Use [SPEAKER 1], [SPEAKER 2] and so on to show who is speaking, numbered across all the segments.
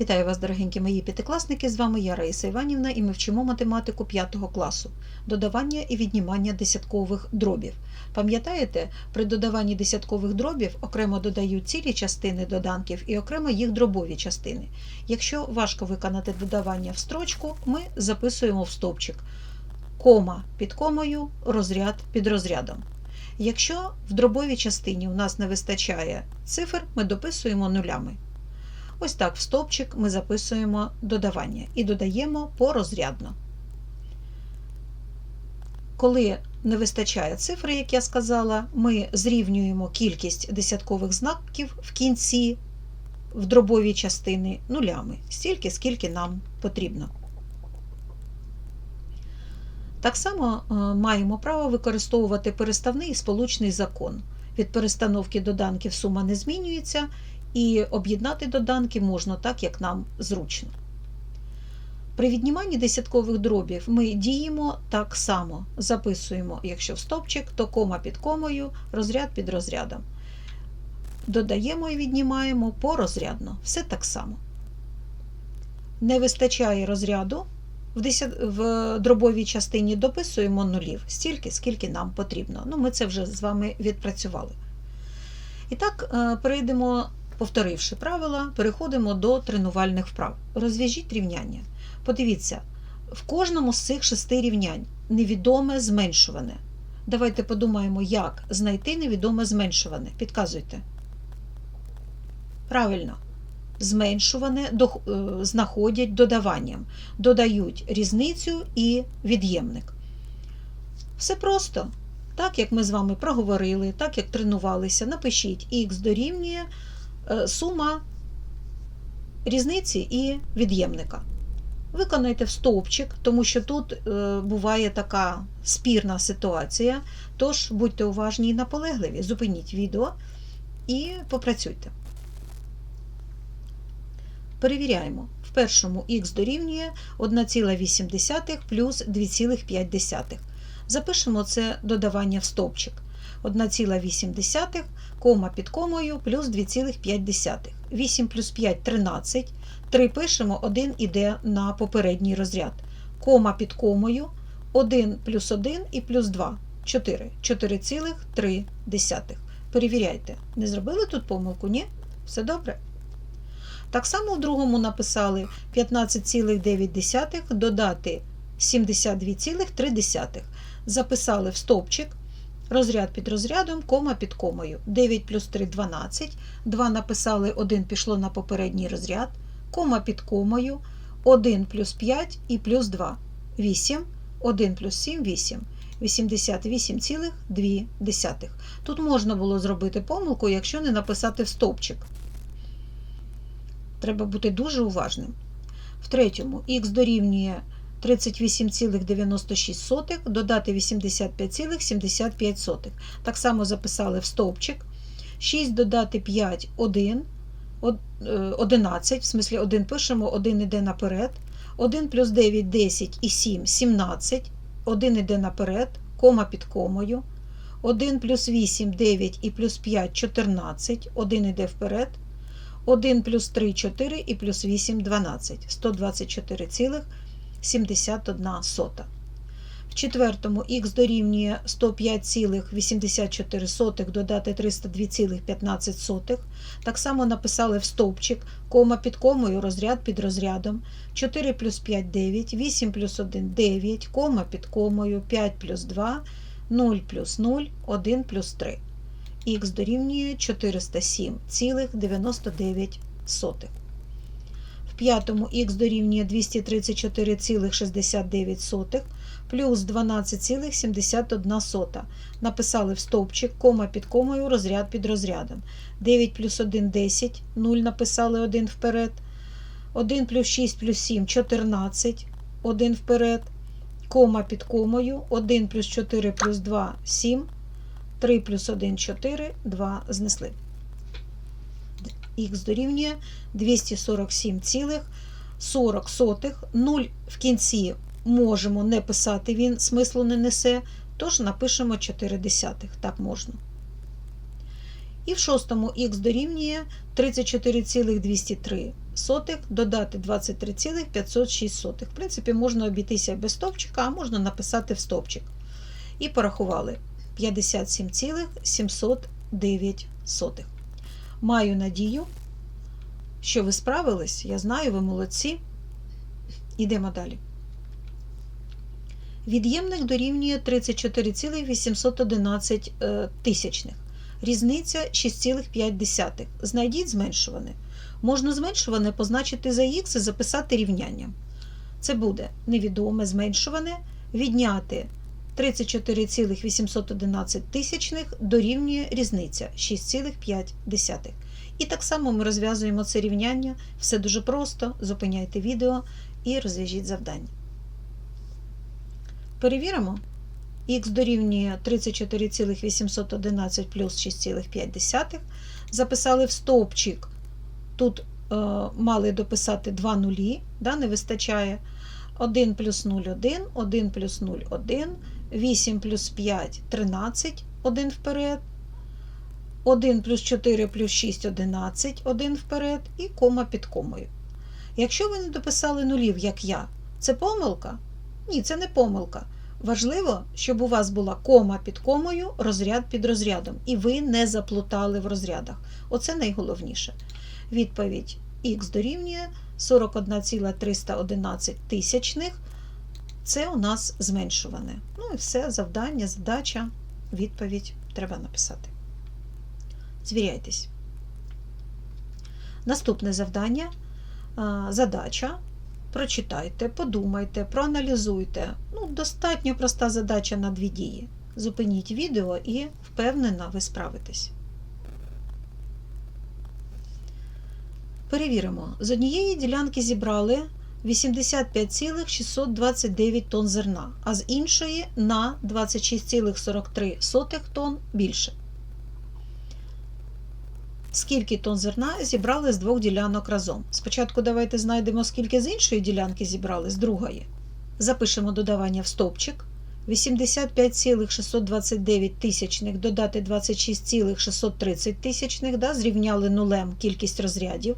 [SPEAKER 1] Вітаю вас, дорогенькі мої п'ятикласники! З вами я Раїса Іванівна і ми вчимо математику 5 класу додавання і віднімання десяткових дробів. Пам'ятаєте, при додаванні десяткових дробів окремо додають цілі частини доданків і окремо їх дробові частини. Якщо важко виконати додавання в строчку, ми записуємо в стовпчик кома під комою, розряд під розрядом. Якщо в дробовій частині у нас не вистачає цифр, ми дописуємо нулями. Ось так в стовпчик ми записуємо додавання і додаємо порозрядно. Коли не вистачає цифри, як я сказала, ми зрівнюємо кількість десяткових знаків в кінці в дробовій частини нулями, стільки, скільки нам потрібно. Так само е, маємо право використовувати переставний і сполучний закон. Від перестановки доданків сума не змінюється, і об'єднати доданки можна так, як нам зручно. При відніманні десяткових дробів ми діємо так само. Записуємо, якщо в стопчик, то кома під комою, розряд під розрядом. Додаємо і віднімаємо порозрядно. Все так само. Не вистачає розряду. В, в дробовій частині дописуємо нулів стільки, скільки нам потрібно. Ну, Ми це вже з вами відпрацювали. І так, перейдемо Повторивши правила, переходимо до тренувальних вправ. Розв'яжіть рівняння. Подивіться, в кожному з цих шести рівнянь невідоме зменшуване. Давайте подумаємо, як знайти невідоме зменшуване. Підказуйте. Правильно. Зменшуване знаходять додаванням, додають різницю і від'ємник. Все просто. Так, як ми з вами проговорили, так як тренувалися, напишіть х дорівнює сума різниці і від'ємника. Виконайте в стовпчик, тому що тут буває така спірна ситуація. Тож будьте уважні і наполегливі, зупиніть відео і попрацюйте. Перевіряємо. В першому х дорівнює 1,8 плюс 2,5. Запишемо це додавання в стовпчик. 1,8 кома під комою плюс 2,5. 8 плюс 5 13. 3 пишемо, 1 іде на попередній розряд. Кома під комою 1 плюс 1 і плюс 2 4. 4,3. Перевіряйте, не зробили тут помилку? Ні? Все добре? Так само в другому написали 15,9 додати 72,3. Записали в стовпчик розряд під розрядом, кома під комою. 9 плюс 3 12. 2 написали, 1 пішло на попередній розряд, кома під комою, 1 плюс 5 і плюс 2. 8, 1 плюс 7 8. 88,2. Тут можна було зробити помилку, якщо не написати в стовпчик. Треба бути дуже уважним. В третьому х дорівнює 38,96 додати 85,75. Так само записали в стовпчик. 6 додати 5 1, 11, в смислі 1 пишемо, 1 йде наперед. 1 плюс 9 10 і 7 17, 1 йде наперед, кома під комою. 1 плюс 8 9 і плюс 5 14, 1 йде вперед. 1 плюс 3 4 і плюс 8 12, 124, 71 сота. В четвертому х дорівнює 105,84 додати 302,15. Так само написали в стовпчик, кома під комою, розряд під розрядом. 4 плюс 5 9, 8 плюс 1 9, кома під комою, 5 плюс 2, 0 плюс 0, 1 плюс 3. Х дорівнює 407,99 п'ятому х дорівнює 234,69 плюс 12,71. Написали в стовпчик, кома під комою, розряд під розрядом. 9 плюс 1 10, 0 написали 1 вперед. 1 плюс 6 плюс 7 14, 1 вперед. Кома під комою, 1 плюс 4 плюс 2 7, 3 плюс 1 4, 2 знесли х дорівнює 247,40. 0 в кінці можемо не писати, він смислу не несе, тож напишемо 4 десятих, так можна. І в шостому х дорівнює 34,203 сотих додати 23,506. В принципі, можна обійтися без стовпчика, а можна написати в стовпчик. І порахували 57,709 сотих. Маю надію, що ви справились. Я знаю, ви молодці. Ідемо далі. Від'ємник дорівнює 34,811 е, тисячних. Різниця 6,5. Знайдіть зменшуване. Можна зменшуване позначити за х і записати рівнянням. Це буде невідоме зменшуване відняти 34,811 тисячних дорівнює різниця 6,5. І так само ми розв'язуємо це рівняння. Все дуже просто. Зупиняйте відео і розв'яжіть завдання. Перевіримо. Х дорівнює 34,811 плюс 6,5. Записали в стовпчик. Тут е, мали дописати 2 нулі, да, не вистачає. 1 плюс 0 1, 1 плюс 0 1, 8 плюс 5 13, 1 вперед. 1 плюс 4 плюс 6 11, 1 вперед і кома під комою. Якщо ви не дописали нулів, як я, це помилка? Ні, це не помилка. Важливо, щоб у вас була кома під комою, розряд під розрядом, і ви не заплутали в розрядах. Оце найголовніше. Відповідь х дорівнює 41,311 тисячних. Це у нас зменшуване. Ну і все, завдання, задача, відповідь треба написати. Звіряйтесь. Наступне завдання, задача. Прочитайте, подумайте, проаналізуйте. Ну, Достатньо проста задача на дві дії. Зупиніть відео і впевнена, ви справитесь. Перевіримо. З однієї ділянки зібрали 85,629 тонн зерна, а з іншої на 26,43 тонн більше. Скільки тонн зерна зібрали з двох ділянок разом? Спочатку давайте знайдемо, скільки з іншої ділянки зібрали, з другої. Запишемо додавання в стовпчик. 85,629 тисячних додати 26,630 тисячних, да, зрівняли нулем кількість розрядів.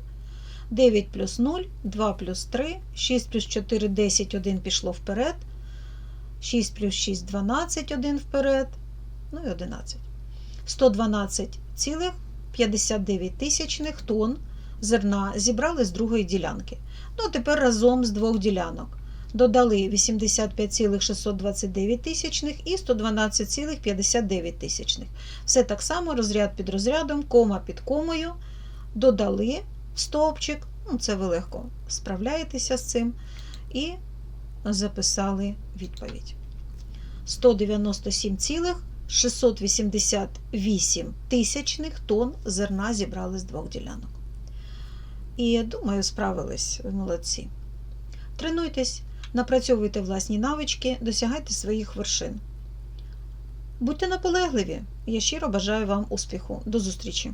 [SPEAKER 1] 9 плюс 0, 2 плюс 3, 6 плюс 4, 10, 1 пішло вперед. 6 плюс 6, 12, 1 вперед. Ну і 11. 112,59 тисячних тонн зерна зібрали з другої ділянки. Ну, а тепер разом з двох ділянок. Додали 85,629 тисячних і 112,59 тисячних. Все так само розряд під розрядом, кома під комою. Додали стовпчик, ну це ви легко справляєтеся з цим, і записали відповідь. 197,688 тисячних тонн зерна зібрали з двох ділянок. І думаю, справились молодці. Тренуйтесь, напрацьовуйте власні навички, досягайте своїх вершин. Будьте наполегливі. Я щиро бажаю вам успіху. До зустрічі!